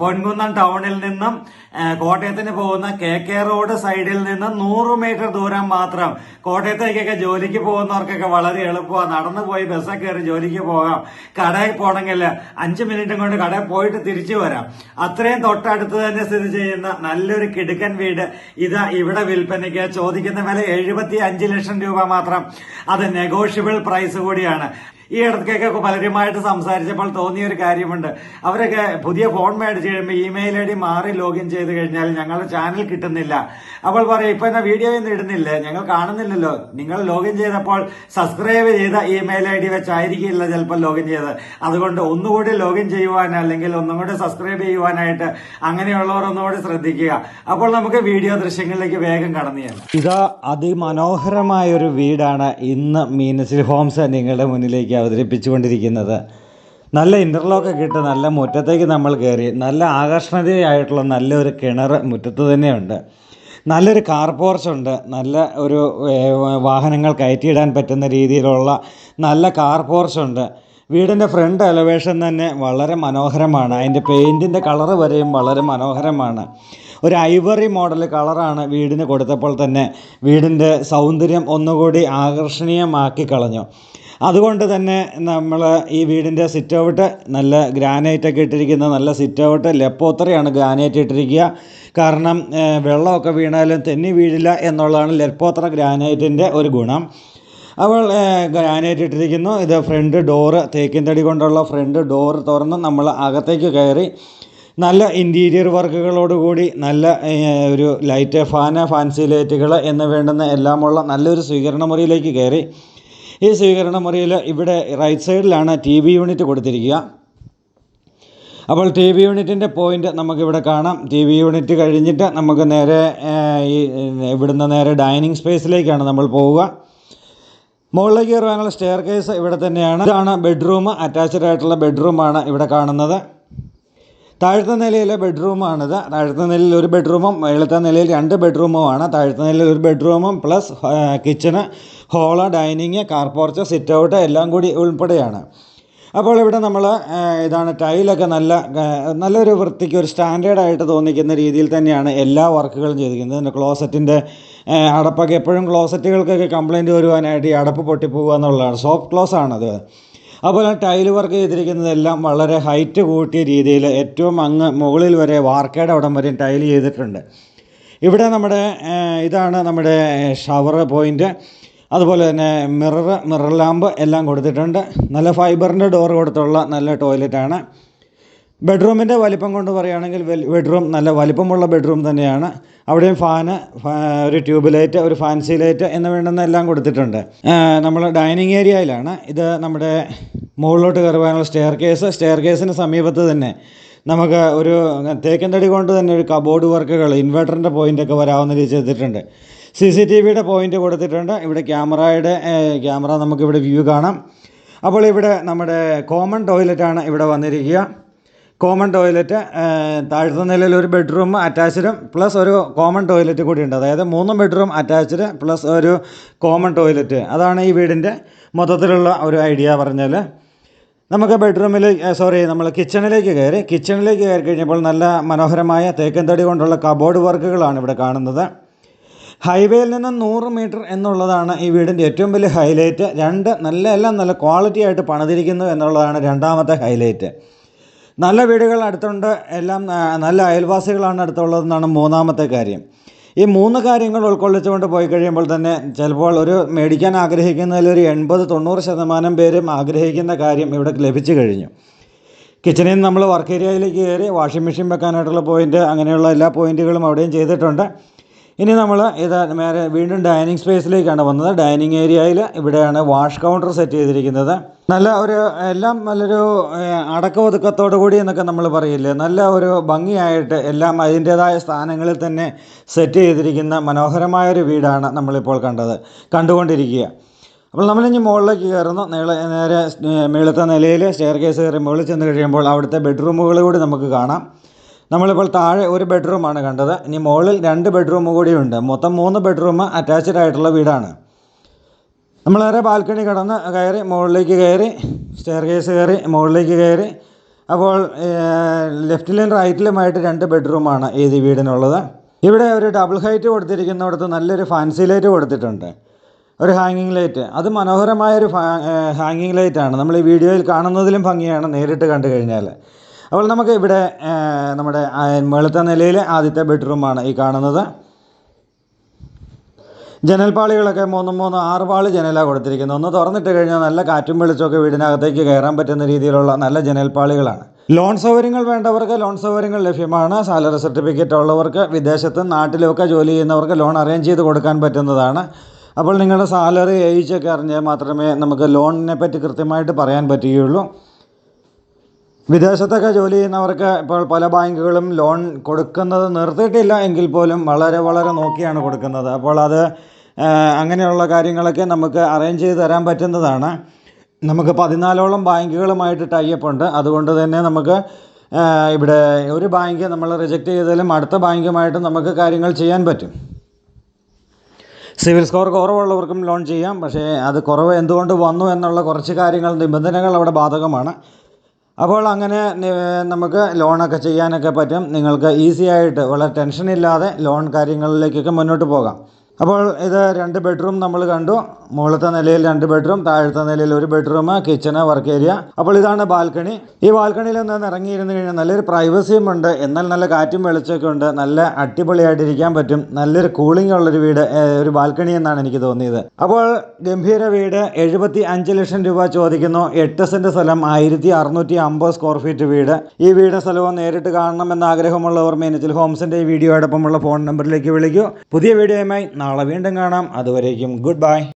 പൊൻകുന്നം ടൗണിൽ നിന്നും കോട്ടയത്തിന് പോകുന്ന കെ കെ റോഡ് സൈഡിൽ നിന്ന് നൂറ് മീറ്റർ ദൂരം മാത്രം കോട്ടയത്തേക്കൊക്കെ ജോലിക്ക് പോകുന്നവർക്കൊക്കെ വളരെ എളുപ്പമാണ്. നടന്നു പോയി ബസ്സൊക്കെ കയറി ജോലിക്ക് പോകാം. കടയിൽ പോകണമെങ്കിൽ അഞ്ച് മിനിറ്റും കൊണ്ട് കടയിൽ പോയിട്ട് തിരിച്ചു വരാം. അത്രയും തൊട്ടടുത്ത് തന്നെ സ്ഥിതി ചെയ്യുന്ന നല്ലൊരു കിടുക്കൻ വീട്. ഇതാ ഇവിടെ വിൽപ്പനയ്ക്ക് ചോദിക്കുന്ന വില എഴുപത്തി ലക്ഷം രൂപ മാത്രം. അത് നെഗോഷ്യബിൾ പ്രൈസ് കൂടിയാണ്. ഈ ഇടത്തേക്കൊക്കെ പലരുമായിട്ട് സംസാരിച്ചപ്പോൾ തോന്നിയ ഒരു കാര്യമുണ്ട്. അവരൊക്കെ പുതിയ ഫോൺ മേടിച്ച് കഴിയുമ്പോൾ ഇമെയിൽ ഐ ഡി മാറി ലോഗിൻ ചെയ്ത് കഴിഞ്ഞാൽ ഞങ്ങളുടെ ചാനൽ കിട്ടുന്നില്ല. അപ്പോൾ പറയും ഇപ്പൊ എന്നാ വീഡിയോ ഒന്നും ഇടുന്നില്ലേ? ഞങ്ങൾ കാണുന്നില്ലല്ലോ. നിങ്ങൾ ലോഗിൻ ചെയ്തപ്പോൾ സബ്സ്ക്രൈബ് ചെയ്ത ഇമെയിൽ ഐ ഡി വെച്ചായിരിക്കില്ല ചിലപ്പോൾ ലോഗിൻ ചെയ്ത് അതുകൊണ്ട് ഒന്നുകൂടി ലോഗിൻ ചെയ്യുവാൻ അല്ലെങ്കിൽ ഒന്നും കൂടി സബ്സ്ക്രൈബ് ചെയ്യുവാനായിട്ട് അങ്ങനെയുള്ളവർ ഒന്നുകൂടി ശ്രദ്ധിക്കുക. അപ്പോൾ നമുക്ക് വീഡിയോ ദൃശ്യങ്ങളിലേക്ക് വേഗം കടന്നു ചെയ്യാം ഇതാ അതിമനോഹരമായ ഒരു വീടാണ് ഇന്ന് മീനസിൽ ഹോംസ് നിങ്ങളുടെ മുന്നിലേക്ക് അവതരിപ്പിച്ചുകൊണ്ടിരിക്കുന്നത്. നല്ല ഇന്റർലോക്കൊക്കെ ഇട്ട് നല്ല മുറ്റത്തേക്ക് നമ്മൾ കയറി നല്ല ആകർഷണീയമായിട്ടുള്ള നല്ലൊരു കിണർ മുറ്റത്ത് തന്നെയുണ്ട്. നല്ലൊരു കാർ പോർച്ചുണ്ട് നല്ല ഒരു വാഹനങ്ങൾ കയറ്റിയിടാൻ പറ്റുന്ന രീതിയിലുള്ള നല്ല കാർ പോർച്ചുണ്ട് വീടിന്റെ ഫ്രണ്ട് എലവേഷൻ തന്നെ വളരെ മനോഹരമാണ്. അതിന്റെ പെയിന്റിന്റെ കളറ് വരെയും വളരെ മനോഹരമാണ്. ഒരു ഐവറി മോഡൽ കളറാണ് വീടിന് കൊടുത്തപ്പോൾ തന്നെ വീടിന്റെ സൗന്ദര്യം ഒന്നുകൂടി ആകർഷണീയമാക്കി കളഞ്ഞു. അതുകൊണ്ട് തന്നെ നമ്മൾ ഈ വീടിന്റെ സിറ്റ് ഔട്ട് നല്ല ഗ്രാനൈറ്റൊക്കെ ഇട്ടിരിക്കുന്ന നല്ല സിറ്റ് ഔട്ട് ഗ്രാനൈറ്റ് ഇട്ടിരിക്കുക. കാരണം വെള്ളമൊക്കെ വീണാലും തെന്നി വീഴില്ല എന്നുള്ളതാണ് ലെപ്പോത്തറ ഗ്രാനൈറ്റിന്റെ ഒരു ഗുണം. അവൾ ഗ്രാനൈറ്റ് ഇട്ടിരിക്കുന്നു. ഇത് ഫ്രണ്ട് ഡോറ് തേക്കിൻ തടി കൊണ്ടുള്ള ഫ്രണ്ട് ഡോറ് തുറന്ന് നമ്മൾ അകത്തേക്ക് കയറി നല്ല ഇന്റീരിയർ വർക്കുകളോടുകൂടി നല്ല ഒരു ലൈറ്റ് ഫാന് ഫാൻസി ലൈറ്റുകൾ എന്ന് വേണ്ടുന്ന എല്ലാമുള്ള നല്ലൊരു സ്വീകരണ മുറിയിലേക്ക് കയറി. ഈ സ്വീകരണ മുറിയിൽ ഇവിടെ റൈറ്റ് സൈഡിലാണ് ടി വി യൂണിറ്റ് കൊടുത്തിരിക്കുക. അപ്പോൾ ടി വി യൂണിറ്റിന്റെ പോയിന്റ് നമുക്കിവിടെ കാണാം. ടി വി യൂണിറ്റ് കഴിഞ്ഞിട്ട് നമുക്ക് നേരെ ഈ ഇവിടുന്ന് നേരെ ഡൈനിങ് സ്പേസിലേക്കാണ് നമ്മൾ പോവുക. മുകളിലേക്ക് കയറുവാനുള്ള സ്റ്റെയർ കേസ് ഇവിടെ തന്നെയാണ്. ഇതാണ് ബെഡ്റൂം അറ്റാച്ച്ഡ് ആയിട്ടുള്ള ബെഡ്റൂമാണ് ഇവിടെ കാണുന്നത്. താഴത്തെ നിലയിലെ ബെഡ്റൂമാണിത്. താഴത്തെ നിലയിൽ ഒരു ബെഡ്റൂമും മുകളിലത്തെ നിലയിൽ രണ്ട് ബെഡ്റൂമുമാണ്. താഴത്തെ നിലയിൽ ഒരു ബെഡ്റൂമും plus kitchen hall dining car porch sit out എല്ലാം കൂടി ഉൾപ്പെടെയാണ്. അപ്പോൾ ഇവിടെ നമ്മൾ ഇതാണ് ടൈലൊക്കെ നല്ല നല്ലൊരു വൃത്തിക്ക് ഒരു സ്റ്റാൻഡേർഡായിട്ട് തോന്നിക്കുന്ന രീതിയിൽ തന്നെയാണ് എല്ലാ വർക്കുകളും ചെയ്തിരിക്കുന്നത്. പിന്നെ ക്ലോസറ്റിന്റെ അടപ്പൊക്കെ എപ്പോഴും ക്ലോസറ്റുകൾക്കൊക്കെ കംപ്ലയിന്റ് വരുവാനായിട്ട് ഈ അടപ്പ് പൊട്ടിപ്പോകുക എന്നുള്ളതാണ്. സോഫ്റ്റ് ക്ലോസ് ആണത് അതുപോലെ ടൈൽ വർക്ക് ചെയ്തിരിക്കുന്നതെല്ലാം വളരെ ഹൈറ്റ് കൂട്ടിയ രീതിയിൽ ഏറ്റവും അങ്ങ് മുകളിൽ വരെ വാർക്കയുടെ അവിടം വരെയും ടൈൽ ചെയ്തിട്ടുണ്ട്. ഇവിടെ നമ്മുടെ ഇതാണ് നമ്മുടെ ഷവർ പോയിന്റ് അതുപോലെ തന്നെ മിറർ മിറർ ലാമ്പ് എല്ലാം കൊടുത്തിട്ടുണ്ട്. നല്ല ഫൈബറിന്റെ ഡോർ കൊടുത്തുള്ള നല്ല ടോയ്ലറ്റാണ് ബെഡ്റൂമിന്റെ വലിപ്പം കൊണ്ട് പറയുകയാണെങ്കിൽ ബെഡ്റൂം നല്ല വലിപ്പമുള്ള ബെഡ്റൂം തന്നെയാണ്. അവിടെയും ഫാന് ഒരു ട്യൂബ് ലൈറ്റ് ഒരു ഫാൻസി ലൈറ്റ് എന്ന് വേണ്ടുന്ന എല്ലാം കൊടുത്തിട്ടുണ്ട്. നമ്മൾ ഡൈനിങ് ഏരിയയിലാണ്. ഇത് നമ്മുടെ മുകളിലോട്ട് കയറുവാനുള്ള സ്റ്റെയർ കേസ് സ്റ്റെയർ കേസിന് സമീപത്ത് തന്നെ നമുക്ക് ഒരു തേക്കൻ തടി കൊണ്ട് തന്നെ ഒരു കബോർഡ് വർക്കുകൾ ഇൻവെർട്ടറിന്റെ പോയിന്റൊക്കെ വരാവുന്ന രീതി ചെയ്തിട്ടുണ്ട്. സി സി ടി വിയുടെ പോയിന്റ് കൊടുത്തിട്ടുണ്ട്. ഇവിടെ ക്യാമറയുടെ ക്യാമറ നമുക്കിവിടെ വ്യൂ കാണാം. അപ്പോൾ ഇവിടെ നമ്മുടെ കോമൺ ടോയ്ലറ്റാണ് ഇവിടെ വന്നിരിക്കുക. കോമൺ ടോയ്ലറ്റ് താഴത്തെ നിലയിൽ ഒരു ബെഡ്റൂം അറ്റാച്ച്ഡും പ്ലസ് ഒരു കോമൺ ടോയ്ലറ്റ് കൂടി ഉണ്ട് അതായത് മൂന്ന് ബെഡ്റൂം അറ്റാച്ച്ഡ് പ്ലസ് ഒരു കോമൺ ടോയ്ലറ്റ് അതാണ് ഈ വീടിന്റെ മൊത്തത്തിലുള്ള ഒരു ഐഡിയ പറഞ്ഞാൽ നമുക്ക് ബെഡ്റൂമിൽ സോറി നമ്മൾ കിച്ചണിലേക്ക് കയറി. കിച്ചണിലേക്ക് കയറി കഴിഞ്ഞപ്പോൾ നല്ല മനോഹരമായ തേക്കൻ തടി കൊണ്ടുള്ള കബോർഡ് വർക്കുകളാണ് ഇവിടെ കാണുന്നത്. ഹൈവേയിൽ നിന്ന് നൂറ് മീറ്റർ എന്നുള്ളതാണ് ഈ വീടിന്റെ ഏറ്റവും വലിയ ഹൈലൈറ്റ് രണ്ട് നല്ല എല്ലാം നല്ല ക്വാളിറ്റി ആയിട്ട് പണിതിരിക്കുന്നു എന്നുള്ളതാണ് രണ്ടാമത്തെ ഹൈലൈറ്റ് നല്ല വീടുകൾ അടുത്തുണ്ട്. എല്ലാം നല്ല അയൽവാസികളാണ് അടുത്തുള്ളതെന്നാണ് മൂന്നാമത്തെ കാര്യം. ഈ മൂന്ന് കാര്യങ്ങൾ ഉൾക്കൊള്ളിച്ചുകൊണ്ട് പോയി കഴിയുമ്പോൾ തന്നെ ചിലപ്പോൾ ഒരു മേടിക്കാൻ ആഗ്രഹിക്കുന്നതിൽ ഒരു എൺപത് തൊണ്ണൂറ് ശതമാനം പേരും ആഗ്രഹിക്കുന്ന കാര്യം ഇവിടെ ലഭിച്ചു കഴിഞ്ഞു. കിച്ചണിൽ നിന്ന് നമ്മൾ വർക്ക് ഏരിയയിലേക്ക് കയറി വാഷിംഗ് മെഷീൻ വെക്കാനായിട്ടുള്ള പോയിന്റ് അങ്ങനെയുള്ള എല്ലാ പോയിന്റുകളും അവിടെയും ചെയ്തിട്ടുണ്ട്. ഇനി നമ്മൾ ഇത് നേരെ വീണ്ടും ഡൈനിങ് സ്പേസിലേക്കാണ് വന്നത്. ഡൈനിങ് ഏരിയയിൽ ഇവിടെയാണ് വാഷ് കൗണ്ടർ സെറ്റ് ചെയ്തിരിക്കുന്നത്. നല്ല ഒരു എല്ലാം നല്ലൊരു അടക്കമൊതുക്കത്തോടു കൂടി എന്നൊക്കെ നമ്മൾ പറയില്ലേ? നല്ല ഒരു ഭംഗിയായിട്ട് എല്ലാം അതിന്റേതായ സ്ഥാനങ്ങളിൽ തന്നെ സെറ്റ് ചെയ്തിരിക്കുന്ന മനോഹരമായൊരു വീടാണ് നമ്മളിപ്പോൾ കണ്ടത് കണ്ടുകൊണ്ടിരിക്കുക. അപ്പോൾ നമ്മളിനി മുകളിലേക്ക് കയറുന്നു. നീളെ നേരെ മേളത്തെ നിലയിൽ സ്റ്റെയർ കേസ് കയറി മുകളിൽ ചെന്ന് കഴിയുമ്പോൾ അവിടുത്തെ ബെഡ്റൂമുകൾ കൂടി നമുക്ക് കാണാം. നമ്മളിപ്പോൾ താഴെ ഒരു ബെഡ്റൂമാണ് കണ്ടത്. ഇനി മുകളിൽ രണ്ട് ബെഡ്റൂം കൂടിയുണ്ട്. മൊത്തം മൂന്ന് ബെഡ്റൂം അറ്റാച്ച്ഡ് ആയിട്ടുള്ള വീടാണ്. നമ്മൾ നേരെ ബാൽക്കണി കടന്ന് കയറി മുകളിലേക്ക് കയറി സ്റ്റെയർ കേസ് കയറി മുകളിലേക്ക് കയറി. അപ്പോൾ ലെഫ്റ്റിലും റൈറ്റിലുമായിട്ട് രണ്ട് ബെഡ്റൂമാണ് ഈ വീടിനുള്ളത്. ഇവിടെ ഒരു ഡബിൾ ഹൈറ്റ് കൊടുത്തിരിക്കുന്നിടത്ത് നല്ലൊരു ഫാൻസി ലൈറ്റ് കൊടുത്തിട്ടുണ്ട്. ഒരു ഹാങ്ങിങ് ലൈറ്റ് അത് മനോഹരമായ മനോഹരമായൊരു ഹാങ്ങിങ് ലൈറ്റാണ് നമ്മൾ ഈ വീഡിയോയിൽ കാണുന്നതിലും ഭംഗിയാണ് നേരിട്ട് കണ്ടു കഴിഞ്ഞാൽ അപ്പോൾ നമുക്ക് ഇവിടെ നമ്മുടെ വെളുത്ത നിലയിലെ ആദ്യത്തെ ബെഡ്റൂമാണ് ഈ കാണുന്നത്. ജനൽപ്പാളികളൊക്കെ മൂന്ന് മൂന്ന് ആറ് പാളി ജനലാണ് കൊടുത്തിരിക്കുന്നത്. ഒന്ന് തുറന്നിട്ട് കഴിഞ്ഞാൽ നല്ല കാറ്റും വെളിച്ചമൊക്കെ വീടിനകത്തേക്ക് കയറാൻ പറ്റുന്ന രീതിയിലുള്ള നല്ല ജനൽപ്പാളികളാണ്. ലോൺ സൗകര്യങ്ങൾ വേണ്ടവർക്ക് ലോൺ സൗകര്യങ്ങൾ ലഭ്യമാണ്. സാലറി സർട്ടിഫിക്കറ്റ് ഉള്ളവർക്ക് വിദേശത്തും നാട്ടിലുമൊക്കെ ജോലി ചെയ്യുന്നവർക്ക് ലോൺ അറേഞ്ച് ചെയ്ത് കൊടുക്കാൻ പറ്റുന്നതാണ്. അപ്പോൾ നിങ്ങളുടെ സാലറി ഏജൊക്കെ അറിഞ്ഞാൽ മാത്രമേ നമുക്ക് ലോണിനെ പറ്റി കൃത്യമായിട്ട് പറയാൻ പറ്റുകയുള്ളൂ. വിദേശത്തൊക്കെ ജോലി ചെയ്യുന്നവർക്ക് ഇപ്പോൾ പല ബാങ്കുകളും ലോൺ കൊടുക്കുന്നത് നിർത്തിയിട്ടില്ല എങ്കിൽ പോലും വളരെ വളരെ നോക്കിയാണ് കൊടുക്കുന്നത്. അപ്പോൾ അത് അങ്ങനെയുള്ള കാര്യങ്ങളൊക്കെ നമുക്ക് അറേഞ്ച് ചെയ്ത് തരാൻ പറ്റുന്നതാണ്. നമുക്ക് പതിനാലോളം ബാങ്കുകളുമായിട്ട് ടൈപ്പ് ഉണ്ട്. അതുകൊണ്ട് തന്നെ നമുക്ക് ഇവിടെ ഒരു ബാങ്ക് നമ്മൾ റിജക്റ്റ് ചെയ്താലും അടുത്ത ബാങ്കുമായിട്ട് നമുക്ക് കാര്യങ്ങൾ ചെയ്യാൻ പറ്റും. സിവിൽ സ്കോർ കുറവുള്ളവർക്കും ലോൺ ചെയ്യാം. പക്ഷേ അത് കുറവ് എന്തുകൊണ്ട് വന്നു എന്നുള്ള കുറച്ച് കാര്യങ്ങൾ നിബന്ധനകൾ അവിടെ ബാധകമാണ്. അപ്പോൾ അങ്ങനെ നമുക്ക് ലോണൊക്കെ ചെയ്യാനൊക്കെ പറ്റും. നിങ്ങൾക്ക് ഈസി ആയിട്ട് വളരെ ടെൻഷനില്ലാതെ ലോൺ കാര്യങ്ങളിലേക്കൊക്കെ മുന്നോട്ട് പോകാം. അപ്പോൾ ഇത് രണ്ട് ബെഡ്റൂം നമ്മൾ കണ്ടു. മുകളത്തെ നിലയിൽ രണ്ട് ബെഡ്റൂം താഴത്തെ നിലയിൽ ഒരു ബെഡ്റൂം കിച്ചണ് വർക്ക് ഏരിയ അപ്പോൾ ഇതാണ് ബാൽക്കണി. ഈ ബാൽക്കണിയിൽ നിന്ന് ഇറങ്ങിയിരുന്നു കഴിഞ്ഞാൽ നല്ലൊരു പ്രൈവസിയും ഉണ്ട്. എന്നാൽ നല്ല കാറ്റും വെളിച്ചമൊക്കെ ഉണ്ട്. നല്ല അടിപൊളിയായിട്ടിരിക്കാൻ പറ്റും. നല്ലൊരു കൂളിംഗ് ഉള്ളൊരു വീട് ഒരു ബാൽക്കണി എന്നാണ് എനിക്ക് തോന്നിയത്. അപ്പോൾ ഗംഭീര വീട് എഴുപത്തി അഞ്ച് ലക്ഷം രൂപ ചോദിക്കുന്നു. എട്ട് സെന്റ് സ്ഥലം ആയിരത്തി അറുന്നൂറ്റി അമ്പത് സ്ക്വയർ ഫീറ്റ് വീട്. ഈ വീട് സ്ഥലവും നേരിട്ട് കാണണമെന്ന് ആഗ്രഹമുള്ളവർ മീനച്ചിൽ ഹോംസിന്റെ ഈ വീഡിയോയോടൊപ്പമുള്ള ഫോൺ നമ്പറിലേക്ക് വിളിക്കൂ. പുതിയ വീഡിയോയുമായി നാളെ വീണ്ടും കാണാം. അതുവരേക്കും ഗുഡ് ബൈ.